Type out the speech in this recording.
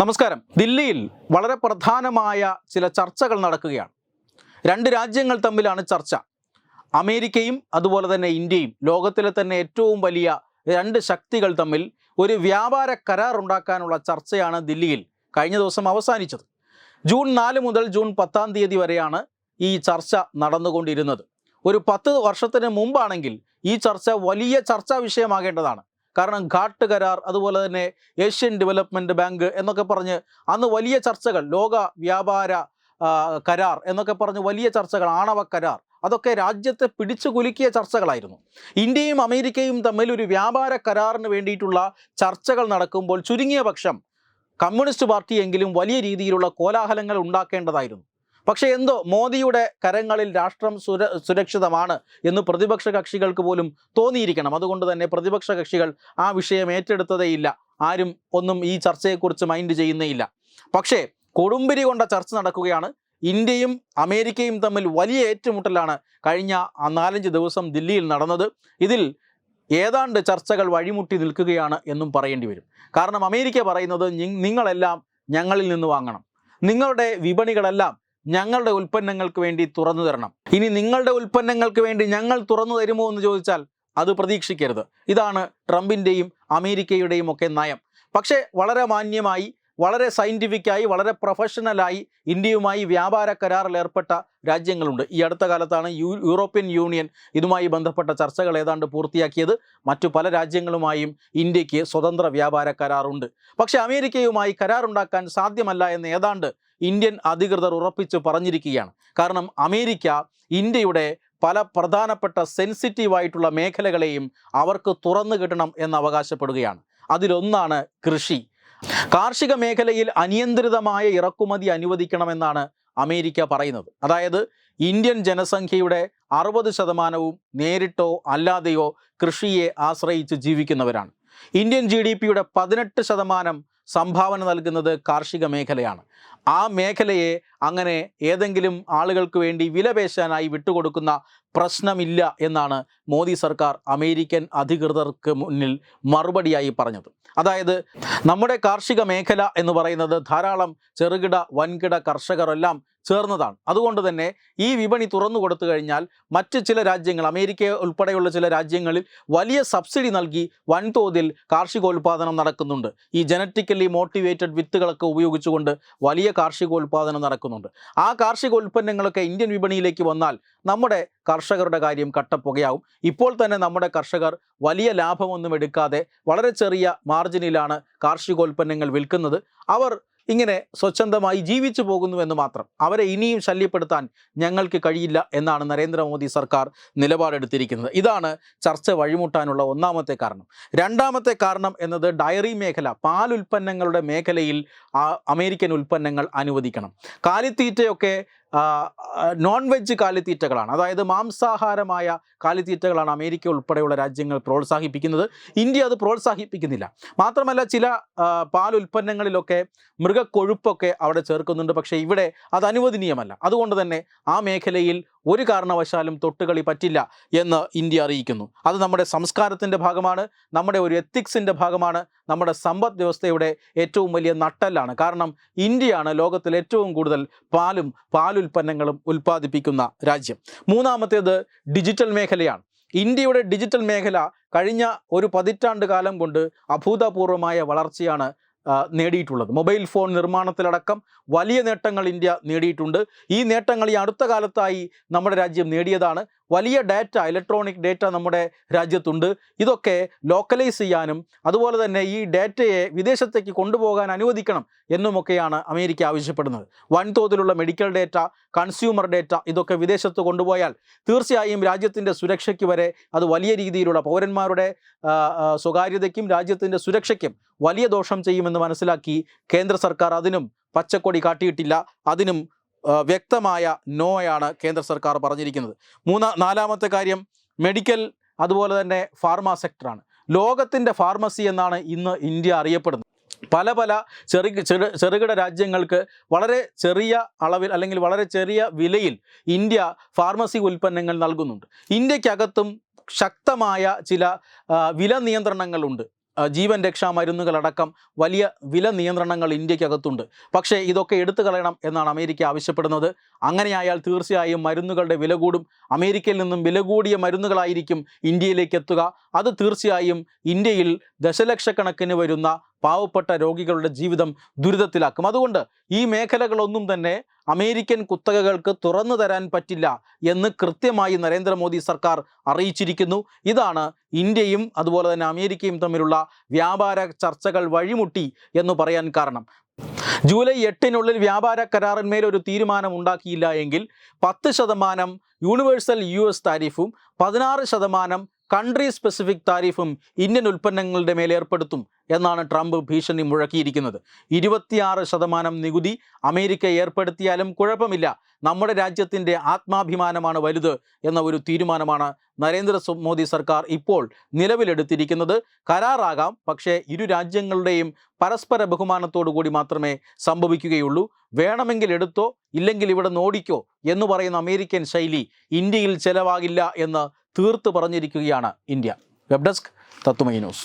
നമസ്കാരം. ദില്ലിയിൽ വളരെ പ്രധാനമായ ചില ചർച്ചകൾ നടക്കുകയാണ്. രണ്ട് രാജ്യങ്ങൾ തമ്മിലാണ് ചർച്ച. അമേരിക്കയും അതുപോലെ തന്നെ ഇന്ത്യയും ലോകത്തിലെ തന്നെ ഏറ്റവും വലിയ രണ്ട് ശക്തികൾ തമ്മിൽ ഒരു വ്യാപാര കരാർ ഉണ്ടാക്കാനുള്ള ചർച്ചയാണ് ദില്ലിയിൽ കഴിഞ്ഞ ദിവസം അവസാനിച്ചത്. ജൂൺ നാല് മുതൽ ജൂൺ പത്താം തീയതി വരെയാണ് ഈ ചർച്ച നടന്നുകൊണ്ടിരുന്നത്. ഒരു പത്ത് വർഷത്തിന് മുമ്പാണെങ്കിൽ ഈ ചർച്ച വലിയ ചർച്ചാ വിഷയമാകേണ്ടതാണ്. കാരണം ഘാട്ട് കരാർ അതുപോലെ തന്നെ ഏഷ്യൻ ഡെവലപ്മെന്റ് ബാങ്ക് എന്നൊക്കെ പറഞ്ഞ് അന്ന് വലിയ ചർച്ചകൾ ലോക വ്യാപാര കരാർ എന്നൊക്കെ പറഞ്ഞ് വലിയ ചർച്ചകൾ ആണവ കരാർ അതൊക്കെ രാജ്യത്തെ പിടിച്ചു കുലുക്കിയ ചർച്ചകളായിരുന്നു. ഇന്ത്യയും അമേരിക്കയും തമ്മിൽ ഒരു വ്യാപാര കരാറിന് വേണ്ടിയിട്ടുള്ള ചർച്ചകൾ നടക്കുമ്പോൾ ചുരുങ്ങിയ പക്ഷം കമ്മ്യൂണിസ്റ്റ് പാർട്ടിയെങ്കിലും വലിയ രീതിയിലുള്ള കോലാഹലങ്ങൾ ഉണ്ടാക്കേണ്ടതായിരുന്നു. പക്ഷേ എന്തോ മോദിയുടെ കരങ്ങളിൽ രാഷ്ട്രം സുര സുരക്ഷിതമാണ് എന്ന് പ്രതിപക്ഷ കക്ഷികൾക്ക് പോലും തോന്നിയിരിക്കണം. അതുകൊണ്ട് തന്നെ പ്രതിപക്ഷ കക്ഷികൾ ആ വിഷയം ഏറ്റെടുത്തതേയില്ല ആരും ഒന്നും ഈ ചർച്ചയെക്കുറിച്ച് മൈൻഡ് ചെയ്യുന്നേയില്ല പക്ഷേ കൊടുമ്പിരി കൊണ്ട ചർച്ച നടക്കുകയാണ്. ഇന്ത്യയും അമേരിക്കയും തമ്മിൽ വലിയ ഏറ്റുമുട്ടലാണ് കഴിഞ്ഞ നാലഞ്ച് ദിവസം ദില്ലിയിൽ നടന്നത്. ഇതിൽ ഏതാണ്ട് ചർച്ചകൾ വഴിമുട്ടി നിൽക്കുകയാണ് എന്നും പറയേണ്ടി വരും. കാരണം അമേരിക്ക പറയുന്നത് "നി- നിങ്ങളെല്ലാം ഞങ്ങളിൽ നിന്ന് വാങ്ങണം. നിങ്ങളുടെ വിപണികളെല്ലാം ഞങ്ങളുടെ ഉൽപ്പന്നങ്ങൾക്ക് വേണ്ടി തുറന്നു തരണം. ഇനി നിങ്ങളുടെ ഉൽപ്പന്നങ്ങൾക്ക് വേണ്ടി ഞങ്ങൾ തുറന്നു തരുമോ എന്ന് ചോദിച്ചാൽ അത് പ്രതീക്ഷിക്കരുത്. ഇതാണ് ട്രംപിന്റെയും അമേരിക്കയുടെയും ഒക്കെ നയം. പക്ഷേ വളരെ മാന്യമായി വളരെ സയന്റിഫിക്കായി വളരെ പ്രൊഫഷണലായി ഇന്ത്യയുമായി വ്യാപാര കരാറിൽ ഏർപ്പെട്ട രാജ്യങ്ങളുണ്ട്. ഈ അടുത്ത കാലത്താണ് യൂറോപ്യൻ യൂണിയൻ ഇതുമായി ബന്ധപ്പെട്ട ചർച്ചകൾ ഏതാണ്ട് പൂർത്തിയാക്കിയത്. മറ്റു പല രാജ്യങ്ങളുമായും ഇന്ത്യയ്ക്ക് സ്വതന്ത്ര വ്യാപാര കരാറുണ്ട്. പക്ഷേ അമേരിക്കയുമായി കരാറുണ്ടാക്കാൻ സാധ്യമല്ല എന്ന് ഏതാണ്ട് ഇന്ത്യൻ അധികൃതർ ഉറപ്പിച്ച് പറഞ്ഞിരിക്കുകയാണ്. കാരണം അമേരിക്ക ഇന്ത്യയുടെ പല പ്രധാനപ്പെട്ട സെൻസിറ്റീവായിട്ടുള്ള മേഖലകളെയും അവർക്ക് തുറന്നു കിട്ടണം എന്ന് അവകാശപ്പെടുകയാണ്. അതിലൊന്നാണ് കൃഷി. കാർഷിക മേഖലയിൽ അനിയന്ത്രിതമായ ഇറക്കുമതി അനുവദിക്കണമെന്നാണ് അമേരിക്ക പറയുന്നത്. അതായത് ഇന്ത്യൻ ജനസംഖ്യയുടെ അറുപത് ശതമാനവും നേരിട്ടോ അല്ലാതെയോ കൃഷിയെ ആശ്രയിച്ച് ജീവിക്കുന്നവരാണ്. ഇന്ത്യൻ ജി ഡി പിയുടെ പതിനെട്ട് ശതമാനം സംഭാവന നൽകുന്നത് കാർഷിക മേഖലയാണ്. ആ മേഖലയെ അങ്ങനെ ഏതെങ്കിലും ആളുകൾക്ക് വേണ്ടി വിലപേശാനായി വിട്ടുകൊടുക്കുന്ന പ്രശ്നമില്ല എന്നാണ് മോദി സർക്കാർ അമേരിക്കൻ അധികൃതർക്ക് മുന്നിൽ മറുപടിയായി പറഞ്ഞത്. അതായത് നമ്മുടെ കാർഷിക മേഖല എന്ന് പറയുന്നത് ധാരാളം ചെറുകിട വൻകിട കർഷകരെല്ലാം ചേർന്നതാണ്. അതുകൊണ്ട് തന്നെ ഈ വിപണി തുറന്നു കൊടുത്തു കഴിഞ്ഞാൽ മറ്റ് ചില രാജ്യങ്ങൾ അമേരിക്ക ഉൾപ്പെടെയുള്ള ചില രാജ്യങ്ങളിൽ വലിയ സബ്സിഡി നൽകി വൻതോതിൽ കാർഷികോൽപാദനം നടക്കുന്നുണ്ട്. ഈ ജനറ്റിക്കലി മോട്ടിവേറ്റഡ് വിത്തുകളൊക്കെ ഉപയോഗിച്ചുകൊണ്ട് വലിയ കാർഷികോൽപാദനം നടക്കുന്നുണ്ട്. ആ കാർഷിക ഉൽപ്പന്നങ്ങളൊക്കെ ഇന്ത്യൻ വിപണിയിലേക്ക് വന്നാൽ നമ്മുടെ കർഷകരുടെ കാര്യം കട്ടപ്പുകയാവും. ഇപ്പോൾ തന്നെ നമ്മുടെ കർഷകർ വലിയ ലാഭമൊന്നും എടുക്കാതെ വളരെ ചെറിയ മാർജിനിലാണ് കാർഷികോൽപ്പന്നങ്ങൾ വിൽക്കുന്നത്. അവർ ഇങ്ങനെ സ്വച്ഛന്തമായി ജീവിച്ചു പോകുന്നുവെന്ന് മാത്രം. അവരെ ഇനിയും ശല്യപ്പെടുത്താൻ ഞങ്ങൾക്ക് കഴിയില്ല എന്നാണ് നരേന്ദ്രമോദി സർക്കാർ നിലപാടെടുത്തിരിക്കുന്നത്. ഇതാണ് ചർച്ച വഴിമുട്ടാനുള്ള ഒന്നാമത്തെ കാരണം. രണ്ടാമത്തെ കാരണം എന്നത് ഡയറി മേഖല പാൽ ഉൽപ്പന്നങ്ങളുടെ മേഖലയിൽ അമേരിക്കൻ ഉൽപ്പന്നങ്ങൾ അനുവദിക്കണം. കാലിത്തീറ്റയൊക്കെ നോൺ വെജ് കാലിത്തീറ്റകളാണ്. അതായത് മാംസാഹാരമായ കാലിത്തീറ്റകളാണ് അമേരിക്ക ഉൾപ്പെടെയുള്ള രാജ്യങ്ങൾ പ്രോത്സാഹിപ്പിക്കുന്നത്. ഇന്ത്യ അത് പ്രോത്സാഹിപ്പിക്കുന്നില്ല. മാത്രമല്ല ചില പാൽ ഉൽപ്പന്നങ്ങളിലൊക്കെ മൃഗക്കൊഴുപ്പൊക്കെ അവിടെ ചേർക്കുന്നുണ്ട്. പക്ഷേ ഇവിടെ അത് അനുവദനീയമല്ല. അതുകൊണ്ട് തന്നെ ആ മേഖലയിൽ ഒരു കാരണവശാലും തൊട്ടുകളി പറ്റില്ല എന്ന് ഇന്ത്യ അറിയിക്കുന്നു. അത് നമ്മുടെ സംസ്കാരത്തിന്റെ ഭാഗമാണ് നമ്മുടെ ഒരു എത്തിക്സിന്റെ ഭാഗമാണ് നമ്മുടെ സമ്പദ് വ്യവസ്ഥയുടെ ഏറ്റവും വലിയ നട്ടല്ലാണ്. കാരണം ഇന്ത്യയാണ് ലോകത്തിൽ ഏറ്റവും കൂടുതൽ പാലും പാലുൽപ്പന്നങ്ങളും ഉൽപ്പാദിപ്പിക്കുന്ന രാജ്യം. മൂന്നാമത്തേത് ഡിജിറ്റൽ മേഖലയാണ്. ഇന്ത്യയുടെ ഡിജിറ്റൽ മേഖല കഴിഞ്ഞ ഒരു പതിറ്റാണ്ട് കാലം കൊണ്ട് അഭൂതപൂർവമായ വളർച്ചയാണ് നേടിയിട്ടുള്ളത്. മൊബൈൽ ഫോൺ നിർമ്മാണത്തിലടക്കം വലിയ നേട്ടങ്ങൾ ഇന്ത്യ നേടിയിട്ടുണ്ട്. ഈ നേട്ടങ്ങൾ ഈ അടുത്ത കാലത്തായി നമ്മുടെ രാജ്യം നേടിയതാണ്. വലിയ ഡാറ്റ ഇലക്ട്രോണിക് ഡാറ്റ നമ്മുടെ രാജ്യത്തുണ്ട്. ഇതൊക്കെ ലോക്കലൈസ് ചെയ്യാനും അതുപോലെ തന്നെ ഈ ഡാറ്റയെ വിദേശത്തേക്ക് കൊണ്ടുപോകാൻ അനുവദിക്കണം എന്നുമൊക്കെയാണ് അമേരിക്ക ആവശ്യപ്പെടുന്നത്. വൻതോതിലുള്ള മെഡിക്കൽ ഡാറ്റ കൺസ്യൂമർ ഡാറ്റ ഇതൊക്കെ വിദേശത്ത് കൊണ്ടുപോയാൽ തീർച്ചയായും രാജ്യത്തിന്റെ സുരക്ഷയ്ക്ക് വരെ അത് വലിയ രീതിയിലുള്ള പൗരന്മാരുടെ സ്വകാര്യതയ്ക്കും രാജ്യത്തിന്റെ സുരക്ഷയ്ക്കും വലിയ ദോഷം ചെയ്യുമെന്ന് മനസ്സിലാക്കി കേന്ദ്ര സർക്കാർ അതിനും പച്ചക്കൊടി കാട്ടിയിട്ടില്ല. അതിനും വ്യക്തമായ നോയാണ് കേന്ദ്ര സർക്കാർ പറഞ്ഞിരിക്കുന്നത്. മൂന്നാ നാലാമത്തെ കാര്യം മെഡിക്കൽ അതുപോലെ തന്നെ ഫാർമ സെക്ടറാണ്. ലോകത്തിന്റെ ഫാർമസി എന്നാണ് ഇന്ന് ഇന്ത്യ അറിയപ്പെടുന്നത്. പല പല ചെറു ചെറു ചെറുകിട രാജ്യങ്ങൾക്ക് വളരെ ചെറിയ അളവിൽ അല്ലെങ്കിൽ വളരെ ചെറിയ വിലയിൽ ഇന്ത്യ ഫാർമസി ഉൽപ്പന്നങ്ങൾ നൽകുന്നുണ്ട്. ഇന്ത്യക്കകത്തും ശക്തമായ ചില വില നിയന്ത്രണങ്ങളുണ്ട്. ജീവൻ രക്ഷാ മരുന്നുകളടക്കം വലിയ വില നിയന്ത്രണങ്ങൾ ഇന്ത്യക്കകത്തുണ്ട്. പക്ഷേ ഇതൊക്കെ എടുത്തു കളയണം എന്നാണ് അമേരിക്ക ആവശ്യപ്പെടുന്നത്. അങ്ങനെയായാൽ തീർച്ചയായും മരുന്നുകളുടെ വില കൂടും. അമേരിക്കയിൽ നിന്നും വില കൂടിയ മരുന്നുകളായിരിക്കും ഇന്ത്യയിലേക്ക് എത്തുക. അത് തീർച്ചയായും ഇന്ത്യയിൽ ദശലക്ഷക്കണക്കിന് വരുന്ന പാവപ്പെട്ട രോഗികളുടെ ജീവിതം ദുരിതത്തിലാക്കും. അതുകൊണ്ട് ഈ മേഖലകളൊന്നും തന്നെ അമേരിക്കൻ കുത്തകകൾക്ക് തുറന്നു തരാൻ പറ്റില്ല എന്ന് കൃത്യമായി നരേന്ദ്രമോദി സർക്കാർ അറിയിച്ചിരിക്കുന്നു. ഇതാണ് ഇന്ത്യയും അതുപോലെ തന്നെ അമേരിക്കയും തമ്മിലുള്ള വ്യാപാര ചർച്ചകൾ വഴിമുട്ടി എന്ന് പറയാൻ കാരണം. ജൂലൈ എട്ടിനുള്ളിൽ വ്യാപാര കരാറിന്മേൽ ഒരു തീരുമാനം ഉണ്ടാക്കിയില്ല എങ്കിൽ പത്ത് ശതമാനം യൂണിവേഴ്സൽ യു എസ് താരിഫും പതിനാറ് ശതമാനം കൺട്രി സ്പെസിഫിക് താരിഫും ഇന്ത്യൻ ഉൽപ്പന്നങ്ങളുടെ മേൽ ഏർപ്പെടുത്തും. എന്നാണ് ട്രംപ് ഭീഷണി മുഴക്കിയിരിക്കുന്നത്. ഇരുപത്തിയാറ് ശതമാനം നികുതി അമേരിക്ക ഏർപ്പെടുത്തിയാലും കുഴപ്പമില്ല. നമ്മുടെ രാജ്യത്തിന്റെ ആത്മാഭിമാനമാണ് വലുത് എന്ന ഒരു തീരുമാനമാണ് നരേന്ദ്ര മോദി സർക്കാർ ഇപ്പോൾ നിലവിലെടുത്തിരിക്കുന്നത്. കരാറാകാം പക്ഷേ ഇരു രാജ്യങ്ങളുടെയും പരസ്പര ബഹുമാനത്തോടു കൂടി മാത്രമേ സംഭവിക്കുകയുള്ളൂ. വേണമെങ്കിൽ എടുത്തോ ഇല്ലെങ്കിൽ ഇവിടെ നോടിക്കോ എന്ന് പറയുന്ന അമേരിക്കൻ ശൈലി ഇന്ത്യയിൽ ചെലവാകില്ല എന്ന് തീർത്ത് പറഞ്ഞിരിക്കുകയാണ് ഇന്ത്യ. വെബ് ഡെസ്ക് തത്തുമൈ ന്യൂസ്.